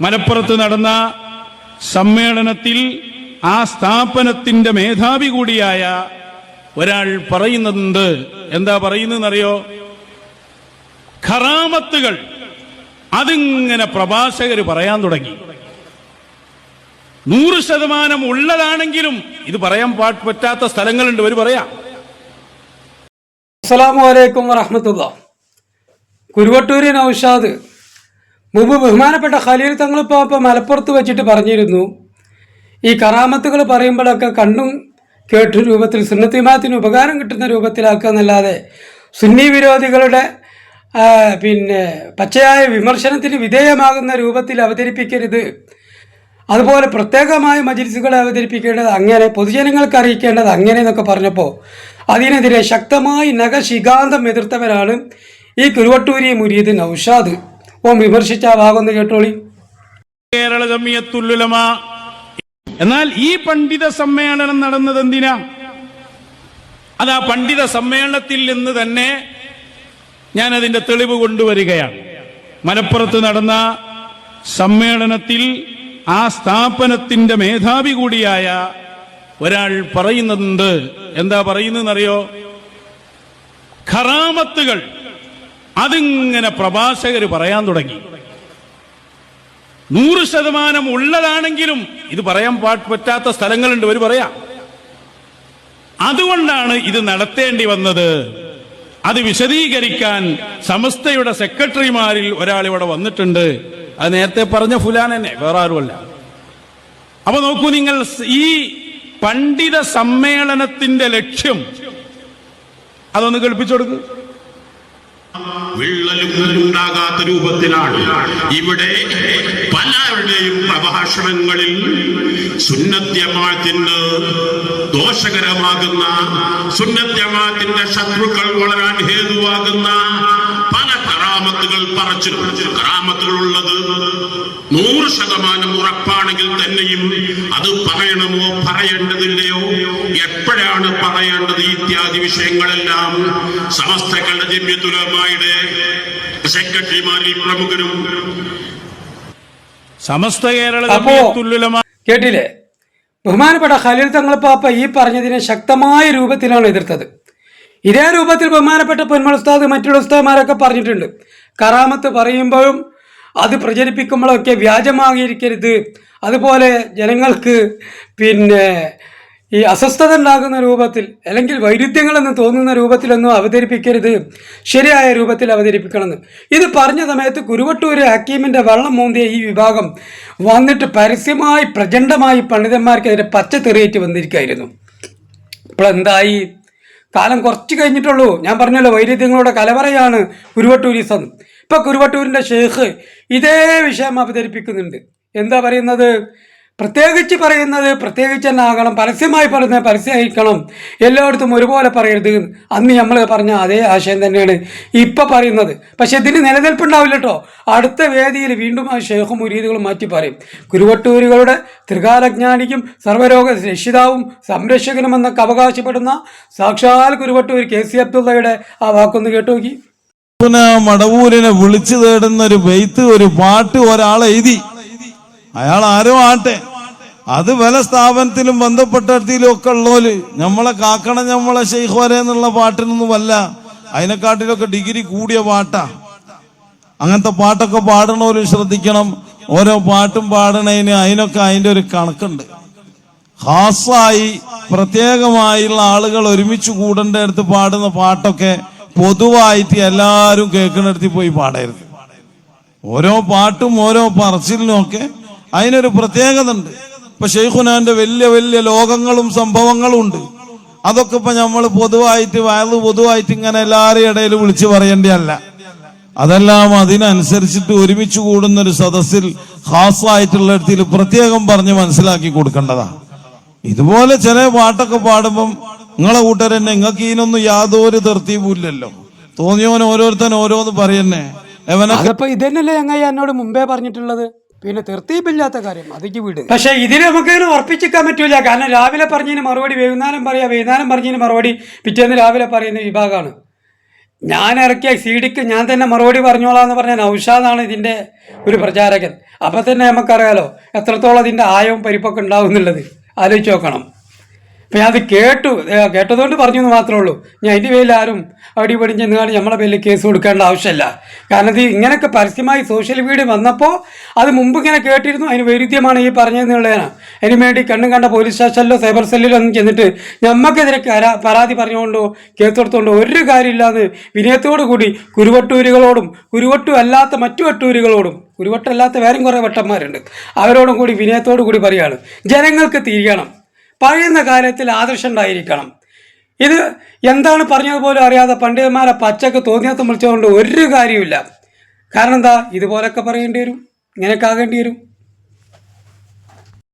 മലപ്പുറത്ത് നടന്ന സമ്മേളനത്തിൽ ആ സ്ഥാപനത്തിന്റെ മേധാവി കൂടിയായ ഒരാൾ പറയുന്നുണ്ട്. എന്താ പറയുന്നതെന്നറിയോ? ഖറാമത്തുകൾ. അതിങ്ങനെ പ്രഭാഷകർ പറയാൻ തുടങ്ങി. നൂറ് ശതമാനം ഉള്ളതാണെങ്കിലും ഇത് പറയാൻ പറ്റാത്ത സ്ഥലങ്ങളുണ്ട്. ഒരു പറയാം. അസ്സലാമു അലൈക്കും വറഹമത്തുള്ള കുരുവട്ടൂരി നൌഷാദ് മുമ്പ് ബഹുമാനപ്പെട്ട ഖലീൽ തങ്ങൾ ഇപ്പോൾ മലപ്പുറത്ത് വെച്ചിട്ട് പറഞ്ഞിരുന്നു. ഈ കറാമത്തുകൾ പറയുമ്പോഴൊക്കെ കണ്ണും കേട്ടു രൂപത്തിൽ സുന്നത്തിമാത്തിന് ഉപകാരം കിട്ടുന്ന രൂപത്തിലാക്കുക എന്നല്ലാതെ സുന്നി വിരോധികളുടെ പിന്നെ പച്ചയായ വിമർശനത്തിന് വിധേയമാകുന്ന രൂപത്തിൽ അവതരിപ്പിക്കരുത്. അതുപോലെ പ്രത്യേകമായ മജിൽസുകളെ അവതരിപ്പിക്കേണ്ടത് അങ്ങനെ പൊതുജനങ്ങൾക്ക് അറിയിക്കേണ്ടത് അങ്ങനെ എന്നൊക്കെ പറഞ്ഞപ്പോൾ അതിനെതിരെ ശക്തമായി നഖശികാന്തം എതിർത്തവരാണ് ഈ കുരുവട്ടൂരി മുരീദ് നൌഷാദ്. ഓ വിമർശിച്ച ആ ഭാഗം ഒന്ന് കേട്ടോളി. കേരള ജമിയത്തുല്ലുലമ എന്നാൽ ഈ പണ്ഡിത സമ്മേളനം നടന്നത് എന്തിനാ? അത് ആ പണ്ഡിത സമ്മേളനത്തിൽ നിന്ന് തന്നെ ഞാൻ അതിന്റെ തെളിവ് കൊണ്ടുവരികയാണ്. മലപ്പുറത്ത് നടന്ന സമ്മേളനത്തിൽ ആ സ്ഥാപനത്തിന്റെ മേധാവി കൂടിയായ ഒരാൾ പറയുന്നുണ്ട്. എന്താ പറയുന്നതെന്നറിയോ? ഖറാമത്തുകൾ. അതിങ്ങനെ പ്രഭാഷകർ പറയാൻ തുടങ്ങി. നൂറ് ശതമാനം ഉള്ളതാണെങ്കിലും ഇത് പറയാൻ പറ്റാത്ത സ്ഥലങ്ങളുണ്ട് ഒരു പറയാം. അതുകൊണ്ടാണ് ഇത് നടത്തേണ്ടി വന്നത്. അത് വിശദീകരിക്കാൻ സമസ്തയുടെ സെക്രട്ടറിമാരിൽ ഒരാൾ ഇവിടെ വന്നിട്ടുണ്ട്. അത് നേരത്തെ പറഞ്ഞ ഫുലാൻ തന്നെ വേറെ ആരുമല്ല. അപ്പൊ നോക്കൂ നിങ്ങൾ ഈ പണ്ഡിത സമ്മേളനത്തിന്റെ ലക്ഷ്യം അതൊന്ന് കേൾപ്പിച്ചു കൊടുക്കൂ. വിള്ളലും ഉണ്ടാകാത്ത രൂപത്തിലാണ്. ഇവിടെ പലരുടെയും പ്രഭാഷണങ്ങളിൽ സുന്നത്യമാത്തിന് ദോഷകരമാകുന്ന സുന്നത്യമാത്തിന്റെ ശത്രുക്കൾ വളരാൻ ഹേതുവാകുന്ന കറാമത്തുകൾ പറച്ചു കറാമത്തുകൾ ഉള്ളത് നൂറ് ശതമാനം ഉറപ്പാണെങ്കിൽ തന്നെയും അത് പറയണമോ പറയേണ്ടതില്ലയോ? എപ്പോഴാണ് പറയേണ്ടത് ഇത്യാദി വിഷയങ്ങളെല്ലാം? സമസ്തകളുടെ ജമ്യത്തുലമായുടെ സെക്രട്ടറിമാരിൽ പ്രമുഖരും സമസ്ത കേരള കേട്ടില്ലേ? ബഹുമാനപ്പെട്ട ഖലീൽ തങ്ങൾ പാപ്പ ഈ പറഞ്ഞതിനെ ശക്തമായ രൂപത്തിലാണ് എതിർത്തത്. ഇതേ രൂപത്തിൽ ബഹുമാനപ്പെട്ട പൊന്മൾ ഉസ്താദ് മറ്റുള്ള ഉസ്താദ്മാരൊക്കെ പറഞ്ഞിട്ടുണ്ട്. കറാമത്ത് പറയുമ്പോഴും അത് പ്രചരിപ്പിക്കുമ്പോഴൊക്കെ വ്യാജമാകിയിരിക്കരുത്. അതുപോലെ ജനങ്ങൾക്ക് പിന്നെ ഈ അസ്വസ്ഥത ഉണ്ടാകുന്ന രൂപത്തിൽ അല്ലെങ്കിൽ വൈരുദ്ധ്യങ്ങളെന്ന് തോന്നുന്ന രൂപത്തിലൊന്നും അവതരിപ്പിക്കരുത്. ശരിയായ രൂപത്തിൽ അവതരിപ്പിക്കണമെന്ന്. ഇത് പറഞ്ഞ സമയത്ത് കുരുവട്ടൂർ ഹക്കീമിന്റെ വെള്ളം മൂന്തിയ ഈ വിഭാഗം വന്നിട്ട് പരസ്യമായി പ്രചണ്ഡമായി പണ്ഡിതന്മാർക്കെതിരെ പച്ചത്തെറിയേറ്റ് വന്നിരിക്കുകയായിരുന്നു ഇപ്പോൾ എന്തായി കാലം കുറച്ച് കഴിഞ്ഞിട്ടുള്ളൂ. ഞാൻ പറഞ്ഞല്ലോ വൈരുദ്ധ്യങ്ങളുടെ കലവറയാണ് കുരുവട്ടൂരിസം. ഇപ്പൊ കുരുവട്ടൂരിന്റെ ഷേഖ് ഇതേ വിഷയം അവതരിപ്പിക്കുന്നുണ്ട്. എന്താ പറയുന്നത്? പ്രത്യേകിച്ച് പറയുന്നത് പ്രത്യേകിച്ച് തന്നെ ആകണം പരസ്യമായി പറയുന്നത് പരസ്യമായിരിക്കണം. എല്ലായിടത്തും ഒരുപോലെ പറയരുത്. അന്ന് നമ്മൾ പറഞ്ഞ അതേ ആശയം തന്നെയാണ് ഇപ്പം പറയുന്നത്. പക്ഷേ ഇതിന് നിലനിൽപ്പുണ്ടാവില്ല കേട്ടോ അടുത്ത വേദിയിൽ വീണ്ടും ആ ഷേഖ് മുരീദുകൾ മാറ്റി പറയും. കുരുവട്ടൂരുകളുടെ ത്രികാലജ്ഞാനിക്കും സർവരോഗ രക്ഷിതാവും സംരക്ഷകനുമെന്നൊക്കെ അവകാശപ്പെടുന്ന സാക്ഷാൽ കുരുവട്ടൂർ കെ സി അബ്ദുള്ളയുടെ ആ വാക്കൊന്ന് കേട്ടു നോക്കി. മടവൂരിനെ വിളിച്ചു തേടുന്ന ഒരു ബെയ്ത്ത് ഒരു പാട്ട് ഒരാളെഴുതി. അയാൾ ആരും ആട്ടെ അത് പല സ്ഥാപനത്തിലും ബന്ധപ്പെട്ടിലും ഒക്കെ ഉള്ളോൽ നമ്മളെ കാക്കണം നമ്മളെ ഷെയ്ഖ് വരെ എന്നുള്ള പാട്ടിനൊന്നും അല്ല അതിനെക്കാട്ടിലൊക്കെ ഡിഗ്രി കൂടിയ പാട്ടാ. അങ്ങനത്തെ പാട്ടൊക്കെ പാടണവര് ശ്രദ്ധിക്കണം. ഓരോ പാട്ടും പാടണതിന് അതിനൊക്കെ അതിന്റെ ഒരു കണക്കുണ്ട്. ഹാസായി പ്രത്യേകമായുള്ള ആളുകൾ ഒരുമിച്ച് കൂടേണ്ട അടുത്ത് പാടുന്ന പാട്ടൊക്കെ പൊതുവായിട്ട് എല്ലാവരും കേൾക്കുന്നിടത്ത് പോയി പാടരുത്. ഓരോ പാട്ടും ഓരോ പറച്ചിലിനും ഒക്കെ അതിനൊരു പ്രത്യേകത ഉണ്ട് ഇപ്പൊ ഷെയ്ഖുനാന്റെ വലിയ വലിയ ലോകങ്ങളും സംഭവങ്ങളും ഉണ്ട്. അതൊക്കെ ഇപ്പൊ നമ്മൾ പൊതുവായിട്ട് വയത് പൊതുവായിട്ട് ഇങ്ങനെ എല്ലാവരുടെ ഇടയിൽ വിളിച്ചു പറയേണ്ടതല്ല. അതെല്ലാം അതിനനുസരിച്ചിട്ട് ഒരുമിച്ച് കൂടുന്ന ഒരു സദസ്സിൽ ഹാസായിട്ടുള്ള ഇടത്തിൽ പ്രത്യേകം പറഞ്ഞ് മനസ്സിലാക്കി കൊടുക്കേണ്ടതാ. ഇതുപോലെ ചില പാട്ടൊക്കെ പാടുമ്പം നിങ്ങളെ കൂട്ടരെന്നെ നിങ്ങൾക്ക് ഇതിനൊന്നും യാതൊരു തീർത്തിയുമില്ലല്ലോ തോന്നിയവൻ ഓരോരുത്തൻ ഓരോന്ന് പറയന്നെ. ഇതന്നെയല്ലേ എന്നോട് മുമ്പേ പറഞ്ഞിട്ടുള്ളത്? പിന്നെ തീർത്തിയിപ്പില്ലാത്ത കാര്യം അതിക്ക് വീട്. പക്ഷെ ഇതിന് നമുക്ക് ഇങ്ങനെ ഉറപ്പിച്ചിക്കാൻ പറ്റൂല. കാരണം രാവിലെ പറഞ്ഞതിന് മറുപടി വൈകുന്നേരം പറയാ വൈകുന്നേരം പറഞ്ഞതിന് മറുപടി പിറ്റേന്ന് രാവിലെ പറയുന്ന വിഭാഗമാണ്. ഞാൻ ഇറക്കിയ സി ഡിക്ക് ഞാൻ തന്നെ മറുപടി പറഞ്ഞോളാം എന്ന് പറഞ്ഞ നൗഷാദാണ് ഇതിന്റെ ഒരു പ്രചാരകൻ. അപ്പം തന്നെ നമുക്കറിയാലോ എത്രത്തോളം അതിന്റെ ആയവും പരിപ്പൊക്കെ ഉണ്ടാവും എന്നുള്ളത് ആലോചിച്ച് നോക്കണം. അപ്പം ഞാൻ അത് കേട്ടു. കേട്ടതുകൊണ്ട് പറഞ്ഞു എന്ന് മാത്രമേ ഉള്ളൂ. ഞാൻ അതിന്റെ പേരിൽ ആരും അവിടെ ഇവിടെ നിന്നാണ് നമ്മളെ പേരിൽ കേസ് കൊടുക്കേണ്ട ആവശ്യമില്ല. കാരണം ഇത് ഇങ്ങനെയൊക്കെ പരസ്യമായി സോഷ്യൽ മീഡിയ വന്നപ്പോൾ അത് മുമ്പ് ഇങ്ങനെ കേട്ടിരുന്നു. അതിന് വൈരുദ്ധ്യമാണ് ഈ പറഞ്ഞതെന്നുള്ളതാണ്. അതിന് വേണ്ടി കണ്ണും കണ്ട പോലീസ് സ്റ്റേഷനിലോ സൈബർ സെല്ലിലോ ഒന്നും ചെന്നിട്ട് നമുക്കെതിരെ പരാതി പറഞ്ഞുകൊണ്ടോ കേസ് കൊടുത്തുകൊണ്ടോ ഒരു കാര്യമില്ലാന്ന് വിനയത്തോടു കൂടി കുരുവട്ടൂരുകളോടും കുരുവട്ടു അല്ലാത്ത മറ്റു വട്ടൂരുകളോടും കുരുവട്ടല്ലാത്ത വേറെയും കുറേ വട്ടന്മാരുണ്ട്. അവരോടും കൂടി വിനയത്തോടു കൂടി പറയുകയാണ് ജനങ്ങൾക്ക് തിരിയണം. പഴയുന്ന കാലത്തിൽ ആദർശം ഉണ്ടായിരിക്കണം. ഇത് എന്താണ് പറഞ്ഞതുപോലും അറിയാതെ പണ്ഡിതന്മാരെ പച്ചക്ക് തോന്നിയാത്തം വിളിച്ചതുകൊണ്ട് ഒരു കാര്യമില്ല കാരണം എന്താ? ഇതുപോലൊക്കെ പറയേണ്ടി വരും. ഇങ്ങനെയൊക്കെ ആകേണ്ടി വരും.